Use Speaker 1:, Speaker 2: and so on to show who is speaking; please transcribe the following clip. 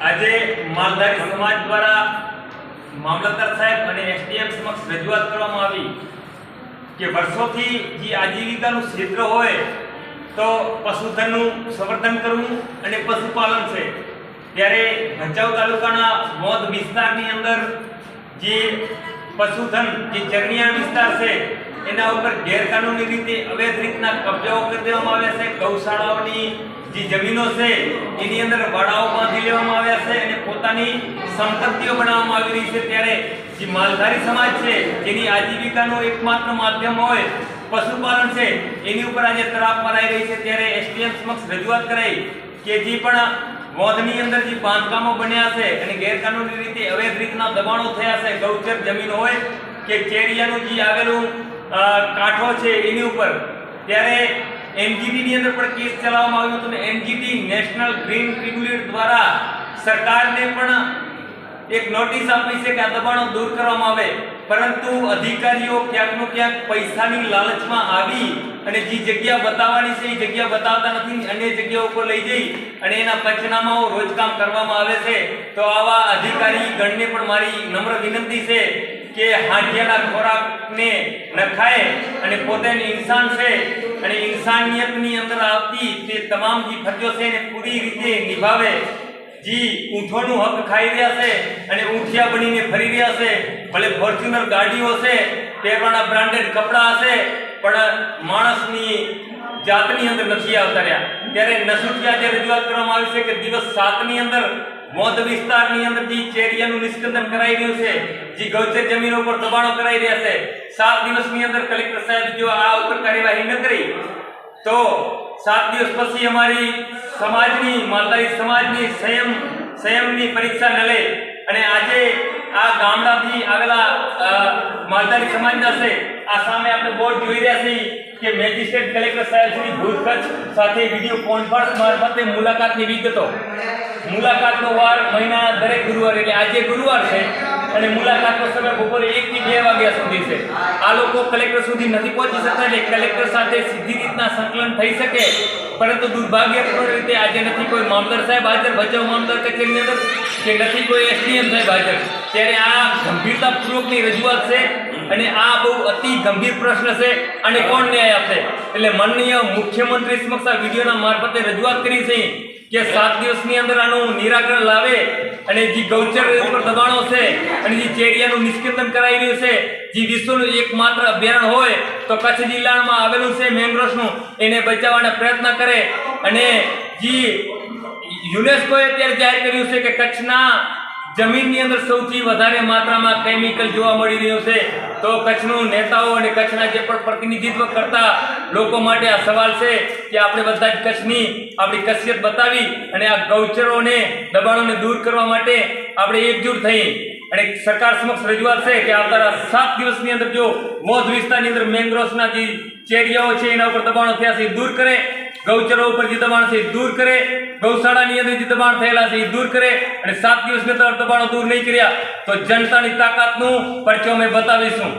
Speaker 1: આજે માલધારી સમાજ દ્વારા મામલતદાર સાહેબ અને એસડીએમ સમક્ષ રજૂઆત કરવામાં આવી કે વર્ષોથી જે આજીવિકાનું ક્ષેત્ર હોય તો પશુધનનું સંવર્ધન કરવું અને પશુપાલન છે. ત્યારે ભચાઉ તાલુકાના મોદ વિસ્તારની અંદર જે પશુધન જે જગણિયા વિસ્તાર છે એના ઉપર ગેરકાનૂની રીતે અવૈધ રીતના કબજાઓ કરી દેવામાં આવ્યા છે. ગૌશાળાઓની જે જમીનો છે, એની અંદર વાડાઓ બાંધી લેવામાં આવ્યા છે અને પોતાની સંપત્તિઓ બનાવવામાં આવી રહી છે. ત્યારે જે માલધારી સમાજ છે, જેની આજીવિકાનું એકમાત્ર માધ્યમ હોય, પશુપાલન છે, એની ઉપર આજે તરાપ મરાઈ રહી છે. ત્યારે એસટીએમ સમક્ષ રજૂઆત કરાઈ કે જે પણ મોધની અંદર જે બાંધકામો બન્યા છે અને ગેરકાનૂની રીતે અવૈધ રીતના દબાણો થયા છે, ગૌચર જમીન હોય કે ચેરિયાનું જે આવેલું કાંઠો છે એની ઉપર. ત્યારે એનજીટી ની અંદર પણ કેસ ચલાવવામાં આવ્યો હતો અને એનજીટી નેશનલ ગ્રીન ટ્રિબ્યુનલ દ્વારા સરકારને પણ એક નોટિસ આપી છે કે આ દબાણો દૂર કરવામાં આવે. પરંતુ અધિકારીઓ ક્યાંકનો ક્યાંક પૈસાની લાલચમાં આવી અને જે જગ્યા બતાવવાની છે એ જગ્યા બતાવતા નથી અન્ય જગ્યાઓ ઉપર લઈ જઈ અને એના પંચનામાઓ રોજકામ કરવામાં આવે છે. તો આવા અધિકારી ગણને પણ મારી નમ્ર વિનંતી છે કે હાંડિયાના ખોરાકને નખાય અને પોતે ઇન્સાન છે અને ઇન્સાનિયતની અંદર આવતી તે તમામ જે ફરજો છે એને પૂરી રીતે નિભાવે. જી ઊંઠોનું હક ખાઈ રહ્યા છે અને ઊંઠિયા બનીને ફરી રહ્યા છે. ભલે ફોર્ચ્યુનર ગાડીઓ છે, પહેરવાના બ્રાન્ડેડ કપડાં હશે, પણ માણસની જાતની અંદર નથી આવતા રહ્યા. ત્યારે નસુટિયા જે રજૂઆત કરવામાં આવી છે કે દિવસ સાતની અંદર મોદ વિસ્તારની અંદર જે ચેરિયાનું નિષ્કંદન કરાઈ રહ્યું છે, જે ગૌચર જમીન ઉપર દબાણો કરાઈ રહ્યા છે, સાત દિવસની અંદર કલેક્ટર સાહેબ જો આ ઉપર કાર્યવાહી ન કરી, તો સાત દિવસ પછી અમારી સમાજની, માલધારી સમાજની સંયમ સંયમની પરીક્ષા ન લે અને આજે આ ગામડાથી આવેલા માલધારી સમાજના છે આ સામે આપણે બોર્ડ જોઈ રહ્યા છીએ કે મેજિસ્ટ્રેટ કલેક્ટર સાહેબ શ્રી ભુજ સાથે વીડિયો કોન્ફરન્સ મારફતે મુલાકાતની વિગતો મુલાકાતનો વાર મહિના દરેક ગુરુવાર એટલે આજે ગુરુવાર છે અને મુલાકાતનો સમય બપોરે એક થી બે વાગ્યા સુધી છે. આ લોકો કલેક્ટર સુધી નથી પહોંચી શકતા એટલે કલેક્ટર સાથે સીધી રીતના સંકલન થઈ શકે. પરંતુ દુર્ભાગ્યપૂર્ણ રીતે આજે નથી કોઈ મામલદાર સાહેબ હાજર. ભચાઉ મામલદાર કચેરીની અંદર કે નથી કોઈ એસડીએમ સાહેબ હાજર. ત્યારે આ ગંભીરતાપૂર્વકની રજૂઆત છે અને આ બહુ અતિ ગંભીર પ્રશ્ન છે અને કોણ ન્યાય આપશે? એટલે માનનીય મુખ્યમંત્રી સમક્ષ આ વિડીયોના મારફતે રજૂઆત કરી છે કે સાત દિવસની અંદર આનું નિરાકરણ લાવે અને જે ગૌચર ઉપર દબાણો છે અને જે ચેરિયાનું નિષ્કેતન કરાઈ રહ્યું છે, જે વિશ્વનું એકમાત્ર અભયારણ્ય હોય તો કચ્છ જિલ્લામાં આવેલું છે મેંગ્રોવ્સનું એને બચાવવાના પ્રયત્ન કરે. અને જે યુનેસ્કોએ અત્યારે જાહેર કર્યું છે કે કચ્છના જમીનની અંદર સૌથી વધારે માત્રામાં કેમિકલ જોવા મળી રહ્યું છે. તો કચ્છનું નેતાઓ અને કચ્છના જે પણ પ્રતિનિધિત્વ કરતા લોકો માટે આ સવાલ છે કે આપણે બધા જ કચ્છની આપણી કસિયત બતાવી અને આ ગૌચરોને, દબાણોને દૂર કરવા માટે આપણે એકજૂટ થઈ. અને સરકાર સમક્ષ રજૂઆત છે કે આવતા સાત દિવસની અંદર જો મોધ વિસ્તારની અંદર મેંગ્રોવ્સના જે ચેરિયાઓ છે એના ઉપર દબાણો થયા છે દૂર કરે. ગૌચરો ઉપર જે દબાણ છે એ દૂર કરે. ગૌશાળાની અંદર જે દબાણ થયેલા છે એ દૂર કરે અને સાત દિવસ કરતા દબાણો દૂર નહીં કર્યા તો જનતાની તાકાતનું પરચો અમે બતાવીશું.